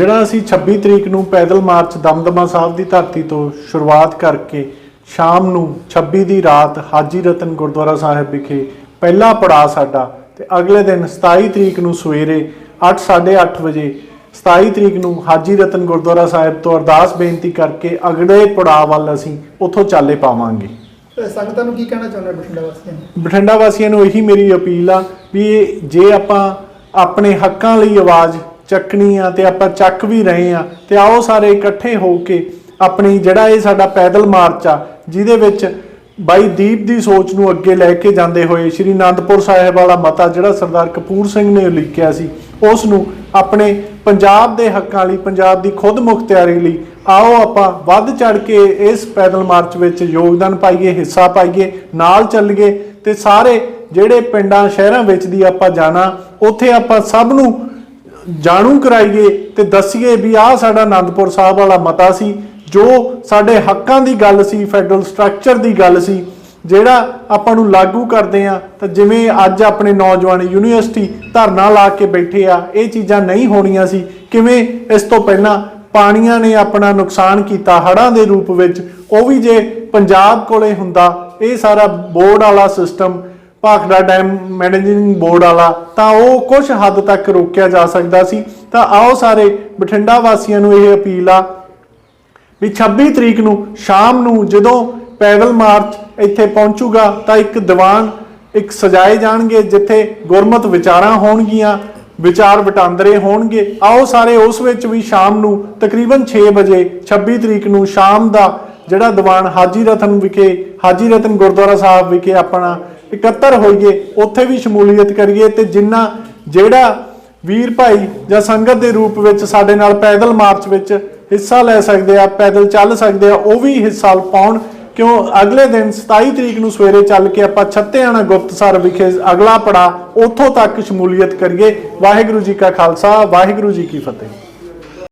ਜਿਹੜਾ ਅਸੀਂ 26 ਤਰੀਕ ਨੂੰ ਪੈਦਲ ਮਾਰਚ ਦਮਦਮਾ ਸਾਹਿਬ ਦੀ ਧਰਤੀ ਤੋਂ ਸ਼ੁਰੂਆਤ ਕਰਕੇ ਸ਼ਾਮ ਨੂੰ 26 ਦੀ ਰਾਤ ਹਾਜੀ ਰਤਨ ਗੁਰਦੁਆਰਾ ਸਾਹਿਬ ਵਿਖੇ ਪਹਿਲਾ ਪੜਾਅ ਸਾਡਾ ਤੇ ਅਗਲੇ ਦਿਨ 27 ਤਰੀਕ ਨੂੰ ਸਵੇਰੇ 8:30 ਵਜੇ 27 ਤਰੀਕ ਨੂੰ ਹਾਜੀ ਰਤਨ ਗੁਰਦੁਆਰਾ ਸਾਹਿਬ ਤੋਂ ਅਰਦਾਸ ਬੇਨਤੀ ਕਰਕੇ ਅਗਲੇ ਪੜਾਅ ਵੱਲ ਅਸੀਂ ਉੱਥੋਂ ਚਾਲੇ ਪਾਵਾਂਗੇ। ਸੰਗਤਾਂ ਨੂੰ ਕੀ ਕਹਿਣਾ ਚਾਹੁੰਦੇ ਬਠਿੰਡਾ ਵਾਸੀਆਂ ਨੂੰ? ਬਠਿੰਡਾ ਵਾਸੀਆਂ ਨੂੰ ਇਹੀ ਮੇਰੀ ਅਪੀਲ ਆ ਵੀ ਜੇ ਆਪਾਂ ਆਪਣੇ ਹੱਕਾਂ ਲਈ ਆਵਾਜ਼ ਚੱਕਣੀ ਆ ਤੇ ਆਪਾਂ ਚੱਕ ਵੀ ਰਹੇ ਆ। ਤੇ ਆਓ ਸਾਰੇ ਇਕੱਠੇ ਹੋ ਕੇ ਆਪਣੀ ਜਿਹੜਾ ਇਹ ਸਾਡਾ ਪੈਦਲ ਮਾਰਚ ਆ, ਜਿਹਦੇ ਵਿੱਚ ਬਾਈ ਦੀਪ ਦੀ ਸੋਚ ਨੂੰ ਅੱਗੇ ਲੈ ਕੇ ਜਾਂਦੇ ਹੋਏ ਸ਼੍ਰੀ ਅਨੰਦਪੁਰ ਸਾਹਿਬ ਵਾਲਾ ਮਤਾ ਜਿਹੜਾ ਸਰਦਾਰ ਕਪੂਰ ਸਿੰਘ ਨੇ ਲਿਖਿਆ ਸੀ, ਉਸ ਨੂੰ ਆਪਣੇ ਪੰਜਾਬ ਦੇ ਹੱਕਾਂ ਲਈ, ਪੰਜਾਬ ਦੀ ਖੁਦ ਮੁਖਤਿਆਰੀ ਲਈ ਆਓ ਆਪਾਂ ਵੱਧ ਚੜ ਕੇ ਇਸ ਪੈਦਲ ਮਾਰਚ ਵਿੱਚ ਯੋਗਦਾਨ ਪਾਈਏ, ਹਿੱਸਾ ਪਾਈਏ, ਨਾਲ ਚੱਲੀਏ ਤੇ ਸਾਰੇ ਜਿਹੜੇ ਪਿੰਡਾਂ, ਸ਼ਹਿਰਾਂ ਵਿੱਚ ਦੀ ਆਪਾਂ ਜਾਣਾ, ਉੱਥੇ ਆਪਾਂ ਸਭ ਨੂੰ ਜਾਣੂ ਕਰਾਈਏ ਤੇ ਦੱਸੀਏ ਵੀ ਆਹ ਸਾਡਾ ਆਨੰਦਪੁਰ ਸਾਹਿਬ ਵਾਲਾ ਮਤਾ ਸੀ, ਜੋ ਸਾਡੇ ਹੱਕਾਂ ਦੀ ਗੱਲ ਸੀ, ਫੈਡਰਲ ਸਟਰਕਚਰ ਦੀ ਗੱਲ ਸੀ, ਜਿਹੜਾ ਆਪਾਂ ਨੂੰ ਲਾਗੂ ਕਰਦੇ ਆ, ਤਾਂ ਜਿਵੇਂ ਅੱਜ ਆਪਣੇ ਨੌਜਵਾਨ ਯੂਨੀਵਰਸਿਟੀ ਧਰਨਾ ਲਾ ਕੇ ਬੈਠੇ ਆ, ਇਹ ਚੀਜ਼ਾਂ ਨਹੀਂ ਹੋਣੀਆਂ ਸੀ, ਕਿਵੇਂ ਇਸ ਤੋਂ ਪਹਿਲਾਂ ਪਾਣੀਆਂ ਨੇ ਆਪਣਾ ਨੁਕਸਾਨ ਕੀਤਾ, ਹੜ੍ਹਾਂ ਦੇ ਰੂਪ ਵਿੱਚ, ਉਹ ਵੀ ਜੇ ਪੰਜਾਬ ਕੋਲੇ ਹੁੰਦਾ, ਇਹ ਸਾਰਾ ਬੋਰਡ ਵਾਲਾ system Bhakra dam managing board ਵਾਲਾ, ਤਾਂ ਉਹ ਕੁਝ ਹੱਦ ਤੱਕ ਰੋਕਿਆ ਜਾ ਸਕਦਾ ਸੀ। ਤਾਂ ਆਓ ਸਾਰੇ ਬਠਿੰਡਾ ਵਾਸੀਆਂ ਨੂੰ ਇਹ ਅਪੀਲ ਆ ਵੀ 26 ਤਰੀਕ ਨੂੰ ਸ਼ਾਮ ਨੂੰ ਜਦੋਂ ਪੈਦਲ ਮਾਰਚ ਇੱਥੇ ਪਹੁੰਚੂਗਾ, ਤਾਂ ਇੱਕ ਦੀਵਾਨ, ਇੱਕ ਸਜਾਏ ਜਾਣਗੇ, ਜਿੱਥੇ ਗੁਰਮਤ ਵਿਚਾਰਾਂ ਹੋਣਗੀਆਂ, ਵਿਚਾਰ ਵਟਾਂਦਰੇ ਹੋਣਗੇ। ਆਓ ਸਾਰੇ ਉਸ ਵਿੱਚ ਵੀ ਸ਼ਾਮ ਨੂੰ ਤਕਰੀਬਨ 6 ਵਜੇ 26 ਤਰੀਕ ਨੂੰ ਸ਼ਾਮ ਦਾ ਜਿਹੜਾ ਦੀਵਾਨ ਹਾਜੀ ਰਤਨ ਵਿਖੇ ਹਾਜੀ ਰਤਨ ਗੁਰਦੁਆਰਾ ਸਾਹਿਬ ਵਿਖੇ ਆਪਣਾ ਇਕੱਤਰ ਹੋਈਏ, ਉੱਥੇ ਵੀ ਸ਼ਮੂਲੀਅਤ ਕਰੀਏ ਤੇ ਜਿੰਨਾ ਜਿਹੜਾ ਵੀਰ ਭਾਈ ਜਾਂ ਸੰਗਤ ਦੇ ਰੂਪ ਵਿੱਚ ਸਾਡੇ ਨਾਲ ਪੈਦਲ ਮਾਰਚ ਵਿੱਚ ਹਿੱਸਾ ਲੈ ਸਕਦੇ ਆ, ਪੈਦਲ ਚੱਲ ਸਕਦੇ ਆ, ਉਹ ਵੀ ਹਿੱਸਾ ਪਾਉਣ। ਕਿਉਂ? ਅਗਲੇ ਦਿਨ 27 ਤਰੀਕ ਨੂੰ ਸਵੇਰੇ ਚੱਲ ਕੇ ਆਪਾਂ ਛੱਤਿਆਣਾ ਗੁਪਤਸਰ ਵਿਖੇ ਅਗਲਾ ਪੜਾ ਉੱਥੋਂ ਤੱਕ ਸ਼ਮੂਲੀਅਤ ਕਰੀਏ। ਵਾਹਿਗੁਰੂ ਜੀ ਕਾ ਖਾਲਸਾ, ਵਾਹਿਗੁਰੂ ਜੀ ਕੀ ਫਤਿਹ।